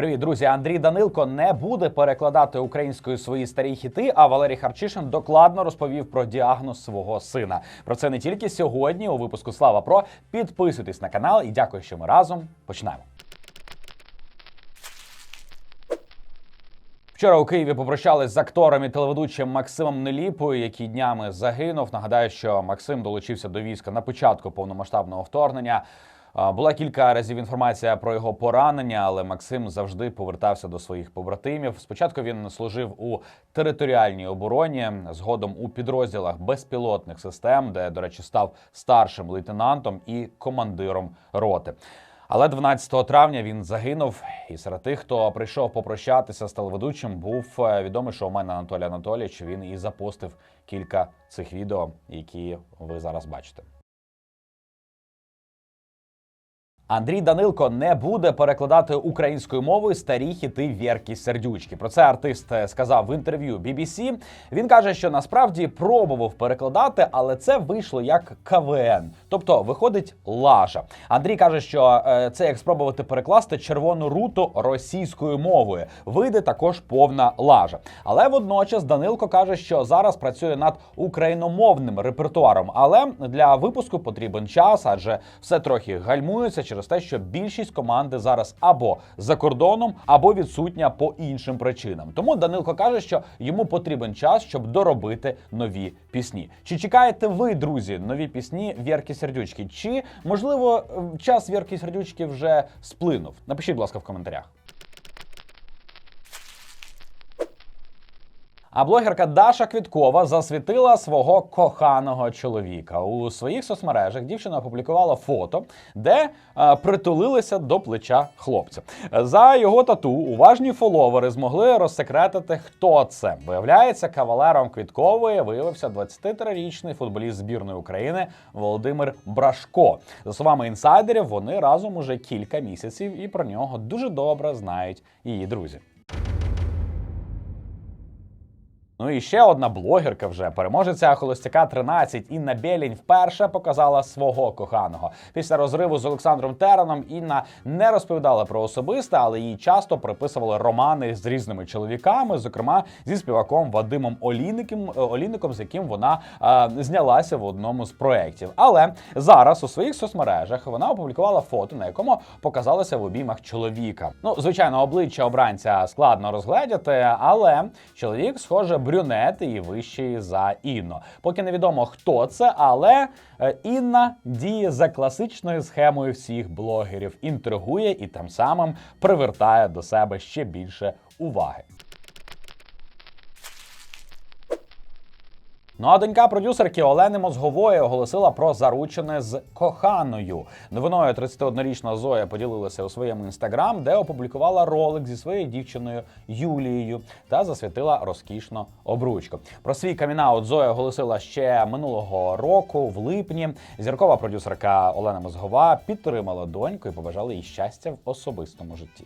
Привіт, друзі! Андрій Данилко не буде перекладати українською свої старі хіти. А Валерій Харчишин докладно розповів про діагноз свого сина. Про це не тільки сьогодні у випуску Слава Про. Підписуйтесь на канал і дякую, що ми разом починаємо. Вчора у Києві попрощались з актором і телеведучим Максимом Неліпою, який днями загинув. Нагадаю, що Максим долучився до війська на початку повномасштабного вторгнення. Була кілька разів інформація про його поранення, але Максим завжди повертався до своїх побратимів. Спочатку він служив у територіальній обороні, згодом у підрозділах безпілотних систем, де, до речі, став старшим лейтенантом і командиром роти. Але 12 травня він загинув. І серед тих, хто прийшов попрощатися з телеведучим, був е, відомий шоумен Анатолій Анатолійович. Він і запостив кілька цих відео, які ви зараз бачите. Андрій Данилко не буде перекладати українською мовою старі хіти Вєрки Сердючки. Про це артист е, сказав в інтерв'ю BBC. Він каже, що насправді пробував перекладати, але це вийшло як КВН, тобто виходить лажа. Андрій каже, що е, це як спробувати перекласти червону руту російською мовою. Вийде також повна лажа. Але водночас Данилко каже, що зараз працює над україномовним репертуаром. Але для випуску потрібен час, адже все трохи гальмується через те, що більшість команди зараз або за кордоном, або відсутня по іншим причинам. Тому Данилко каже, що йому потрібен час, щоб доробити нові пісні. Чи чекаєте ви, друзі, нові пісні Вірки Сердючки? Чи можливо е, час Вірки Сердючки вже сплинув? Напишіть, будь ласка, в коментарях. А блогерка Даша Квіткова засвітила свого коханого чоловіка. У своїх соцмережах дівчина опублікувала фото, де е, притулилися до плеча хлопця. За його тату уважні фоловери змогли розсекретити, хто це. Виявляється, кавалером Квіткової виявився 23-річний футболіст збірної України Володимир Брашко. За словами інсайдерів, вони разом уже кілька місяців і про нього дуже добре знають її друзі. Ну і ще одна блогерка вже переможеця холостяка 13 Інна Белінь вперше показала свого коханого. Після розриву з Олександром Тераном Інна не розповідала про особисте, але їй часто приписували романи з різними чоловіками, зокрема зі співаком Вадимом Олійником, Олійником, з яким вона е, знялася в одному з проєктів. Але зараз у своїх соцмережах вона опублікувала фото, на якому показалася в обіймах чоловіка. Ну, звичайно, обличчя обранця складно розгледіти, але чоловік, схоже, брюнет і вищий за Інно. Поки невідомо хто це, але е, Інна діє за класичною схемою всіх блогерів, інтригує і тим самим привертає до себе ще більше уваги. Ну а донька продюсерки Олени Мозгової оголосила про заручене з коханою. Новиною 31-річна Зоя поділилася у своєму інстаграм, де опублікувала ролик зі своєю дівчиною Юлією та засвітила розкішно обручку. Про свій камінаут Зоя оголосила ще минулого року, в липні. Зіркова продюсерка Олена Мозгова підтримала доньку і побажала їй щастя в особистому житті.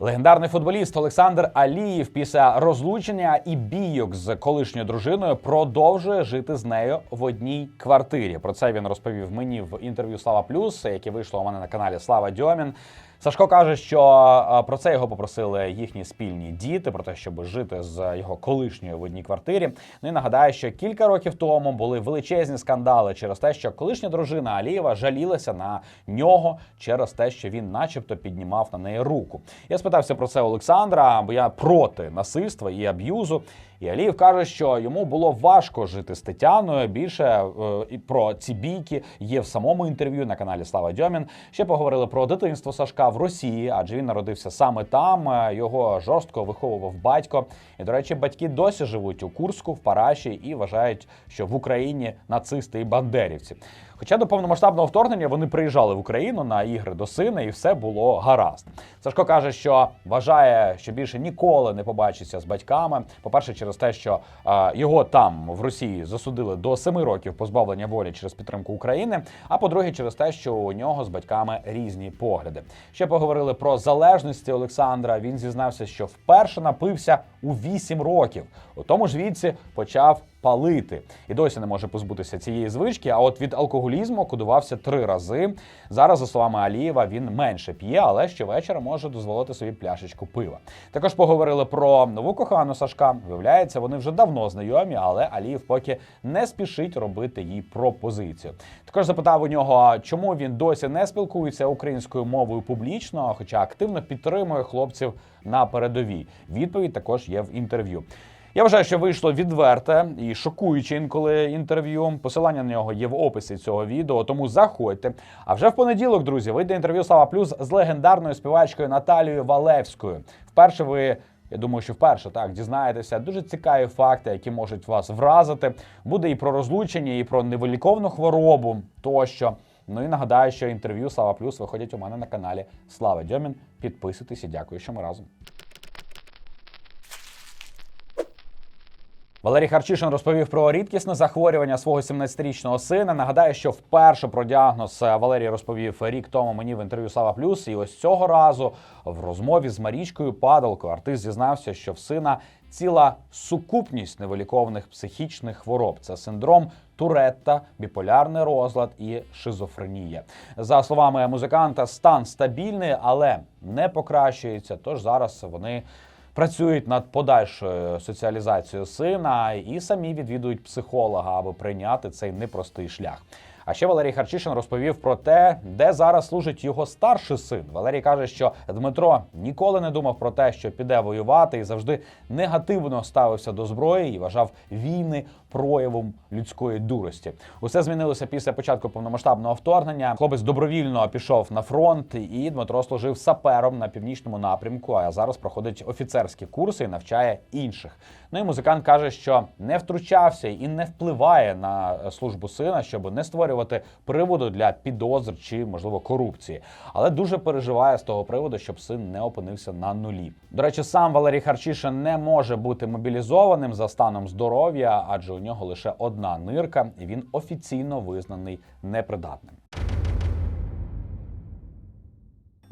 Легендарний футболіст Олександр Аліїв після розлучення і бійок з колишньою дружиною продовжує жити з нею в одній квартирі. Про це він розповів мені в інтерв'ю Слава Плюс, яке вийшло у мене на каналі Слава Дьомін. Сашко каже, що про це його попросили їхні спільні діти, про те, щоб жити з його колишньою в одній квартирі. Ну і нагадаю, що кілька років тому були величезні скандали через те, що колишня дружина Алієва жалілася на нього через те, що він, начебто, піднімав на неї руку. Я спитався про це Олександра, бо я проти насильства і аб'юзу. І Алієв каже, що йому було важко жити з Тетяною. Більше е, і про ці бійки є в самому інтерв'ю на каналі Слава Дьомін. Ще поговорили про дитинство Сашка в Росії, адже він народився саме там. Е, Його жорстко виховував батько. І, до речі, батьки досі живуть у Курську, в Параші і вважають, що в Україні нацисти і бандерівці. Хоча до повномасштабного вторгнення вони приїжджали в Україну на ігри до сина, і все було гаразд. Сашко каже, що вважає, що більше ніколи не побачиться з батьками. По-перше, через те, що його там в Росії засудили до семи років позбавлення волі через підтримку України. А по-друге, через те, що у нього з батьками різні погляди. Ще поговорили про залежності Олександра. Він зізнався, що вперше напився у 8 років. У тому ж віці почав палити. І досі не може позбутися цієї звички. А от від алкоголізму кодувався три рази. Зараз, за словами Алієва, він менше п'є, але щовечора може дозволити собі пляшечку пива. Також поговорили про нову кохану Сашка. Виявляється, вони вже давно знайомі, але Алієв поки не спішить робити їй пропозицію. Також запитав у нього, чому він досі не спілкується українською мовою публічно, хоча активно підтримує хлопців на передовій. Відповідь також є в інтерв'ю. Я вважаю, що вийшло відверте і шокуюче інколи інтерв'ю. Посилання на нього є в описі цього відео, тому заходьте. А вже в понеділок, друзі, вийде інтерв'ю Слава Плюс з легендарною співачкою Наталією Валевською. Вперше ви. Я думаю, що вперше так дізнаєтеся дуже цікаві факти, які можуть вас вразити. Буде і про розлучення, і про невиліковну хворобу тощо. Ну і нагадаю, що інтерв'ю Слава Плюс виходять у мене на каналі Слава Дьомін. Підписуйтесь і дякую, що ми разом. Валерій Харчишин розповів про рідкісне захворювання свого 17-річного сина. Нагадаю, що вперше про діагноз Валерій розповів рік тому мені в інтерв'ю Сава Плюс. І ось цього разу в розмові з Марічкою Падалкою артист зізнався, що в сина ціла сукупність невиліковних психічних хвороб. Це синдром Туретта, біполярний розлад і шизофренія. За словами музиканта, стан стабільний, але не покращується. Тож зараз вони працюють над подальшою соціалізацією сина і самі відвідують психолога, аби прийняти цей непростий шлях. А ще Валерій Харчишин розповів про те, де зараз служить його старший син. Валерій каже, що Дмитро ніколи не думав про те, що піде воювати, і завжди негативно ставився до зброї і вважав війни проявом людської дурості. Усе змінилося після початку повномасштабного вторгнення. Хлопець добровільно пішов на фронт, і Дмитро служив сапером на північному напрямку. А зараз проходить офіцерські курси і навчає інших. Ну і музикант каже, що не втручався і не впливає на службу сина, щоб не створювати приводу для підозр чи можливо корупції, але дуже переживає з того приводу, щоб син не опинився на нулі. До речі, сам Валерій Харчишин не може бути мобілізованим за станом здоров'я, адже у нього лише одна нирка, і він офіційно визнаний непридатним.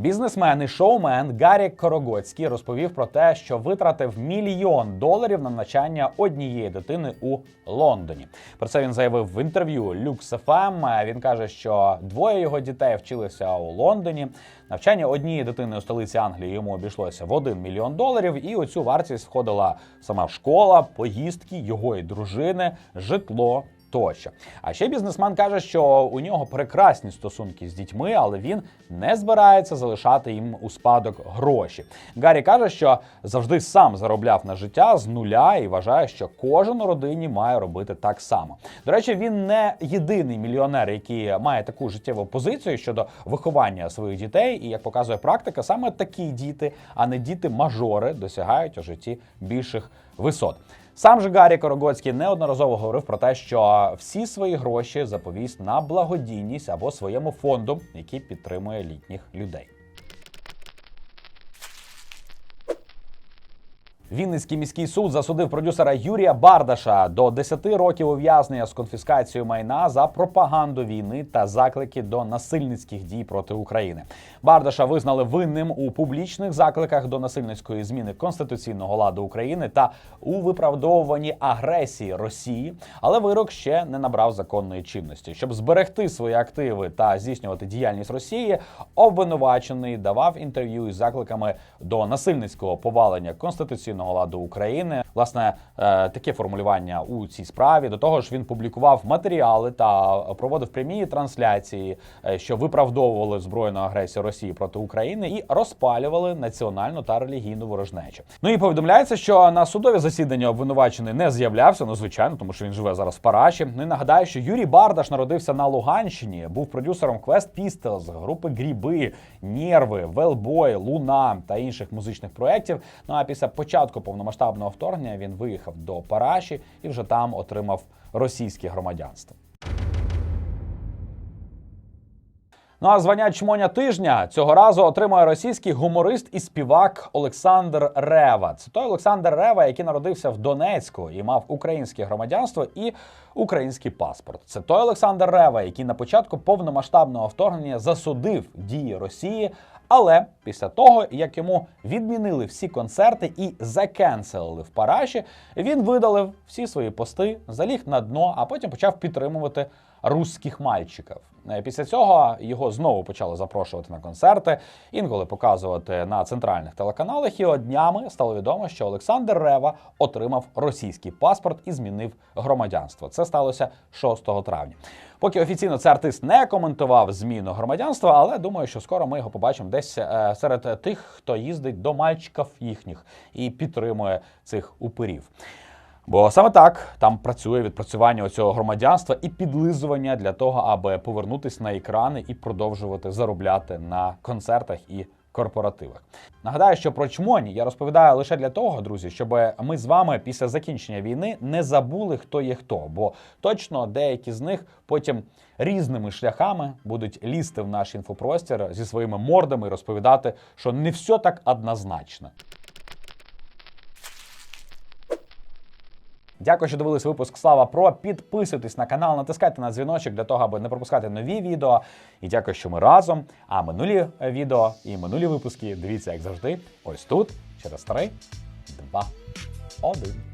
Бізнесмен і шоумен Гаррі Корогоцький розповів про те, що витратив мільйон доларів на навчання однієї дитини у Лондоні. Про це він заявив в інтерв'ю Lux FM. Він каже, що двоє його дітей вчилися у Лондоні. Навчання однієї дитини у столиці Англії йому обійшлося в 1 мільйон доларів, і у цю вартість входила сама школа, поїздки його і дружини, житло тощо. А ще бізнесмен каже, що у нього прекрасні стосунки з дітьми, але він не збирається залишати їм у спадок гроші. Гаррі каже, що завжди сам заробляв на життя з нуля і вважає, що кожен у родині має робити так само. До речі, він не єдиний мільйонер, який має таку життєву позицію щодо виховання своїх дітей. І як показує практика, саме такі діти, а не діти-мажори, досягають у житті більших висот. Сам же Гаррі Корогоцький неодноразово говорив про те, що всі свої гроші заповість на благодійність або своєму фонду, який підтримує літніх людей. Вінницький міський суд засудив продюсера Юрія Бардаша до 10 років ув'язнення з конфіскацією майна за пропаганду війни та заклики до насильницьких дій проти України. Бардаша визнали винним у публічних закликах до насильницької зміни конституційного ладу України та у виправдовуванні агресії Росії, але вирок ще не набрав законної чинності. Щоб зберегти свої активи та здійснювати діяльність Росії, обвинувачений давав інтерв'ю із закликами до насильницького повалення конституційного ладу України. Власне, е, таке формулювання у цій справі. До того ж, він публікував матеріали та проводив прямі трансляції, е, що виправдовували збройну агресію Росії проти України і розпалювали національну та релігійну ворожнечу. Ну і повідомляється, що на судові засідання обвинувачений не з'являвся. Ну звичайно, тому що він живе зараз в Параші. Ну і нагадаю, що Юрій Бардаш народився на Луганщині, був продюсером Quest Pistols, групи Гріби, Нерви, Велбой, Луна та інших музичних проєктів. Ну а після початку повномасштабного вторгнення він виїхав до Параші і вже там отримав російське громадянство. Ну а звання чмоня тижня цього разу отримує російський гуморист і співак Олександр Рева. Це той Олександр Рева, який народився в Донецьку і мав українське громадянство і український паспорт. Це той Олександр Рева, який на початку повномасштабного вторгнення засудив дії Росії. Але після того, як йому відмінили всі концерти і закенселили в Параші, він видалив всі свої пости, заліг на дно, а потім почав підтримувати русських мальчиків. Е, Після цього його знову почали запрошувати на концерти, інколи показувати на центральних телеканалах. І днями стало відомо, що Олександр Рева отримав російський паспорт і змінив громадянство. Це сталося 6 травня. Поки офіційно цей артист не коментував зміну громадянства, але думаю, що скоро ми його побачимо десь е, серед тих, хто їздить до мальчиків їхніх і підтримує цих упирів. Бо саме так там працює відпрацювання цього громадянства і підлизування для того, аби повернутися на екрани і продовжувати заробляти на концертах і корпоративах. Нагадаю, що про чмоні я розповідаю лише для того, друзі, щоб ми з вами після закінчення війни не забули, хто є хто. Бо точно деякі з них потім різними шляхами будуть лізти в наш інфопростір зі своїми мордами і розповідати, що не все так однозначно. Дякую, що дивились випуск Слава Про. Підписуйтесь на канал, натискайте на дзвіночок для того, аби не пропускати нові відео. І дякую, що ми разом. А минулі е, відео і минулі випуски дивіться, як завжди, ось тут, через 3, 2, 1.